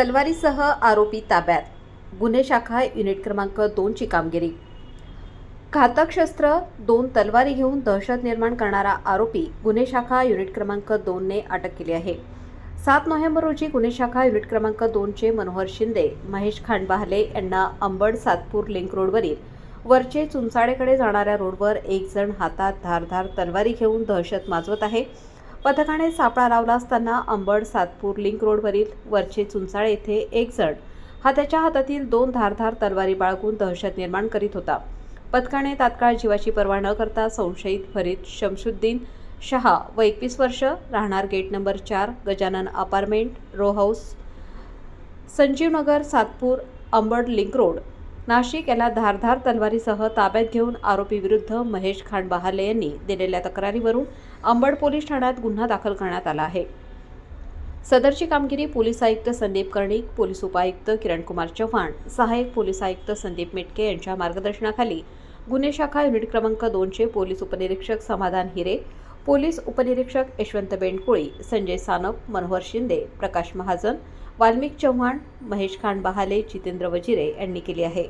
तलवारीसह आरोपी ताब्यात. गुन्हे शाखा युनिट क्रमांक दोनची कामगिरी. घातक शस्त्र दोन तलवारी घेऊन दहशत निर्माण करणारा आरोपी गुन्हे शाखा युनिट क्रमांक दोनने अटक केली आहे. सात नोव्हेंबर रोजी गुन्हे शाखा युनिट क्रमांक दोनचे मनोहर शिंदे महेश खांडबाहले यांना अंबड सातपूर लिंक रोडवरील वरचे चुंचाडेकडे जाणाऱ्या रोडवर एक जण हातात धारधार तलवारी घेऊन दहशत माजवत आहे. पथकाने सापळा लावला असताना अंबड सातपूर लिंक रोडवरील वरचे चुंचाळे येथे एक जण हा त्याच्या हातातील दोन धारधार तलवारी बाळगून दहशत निर्माण करीत होता. पथकाने तात्काळ जीवाची पर्वा न करता संशयित फरीद शमशुद्दीन शहा व एकवीस वर्ष राहणार गेट नंबर चार Gajanan apartment row house Sanjeevnagar Satpur Ambad link road Nashik याला धारधार तलवारीसह ताब्यात घेऊन आरोपीविरुद्ध महेश खान बहाले यांनी दिलेल्या तक्रारीवरून अंबड पोलीस ठाण्यात गुन्हा दाखल करण्यात आला आहे. सदरची कामगिरी पोलीस आयुक्त संदीप कर्णिक पोलीस उपायुक्त किरणकुमार चव्हाण सहाय्यक पोलीस आयुक्त संदीप मेटके यांच्या मार्गदर्शनाखाली गुन्हे शाखा युनिट क्रमांक दोनचे पोलीस उपनिरीक्षक समाधान हिरे पोलीस उपनिरीक्षक यशवंत बेंडकोळी संजय सानप मनोहर शिंदे प्रकाश महाजन वाल्मिक चव्हाण महेश खान बहाले जितेंद्र वजिरे यांनी केली आहे.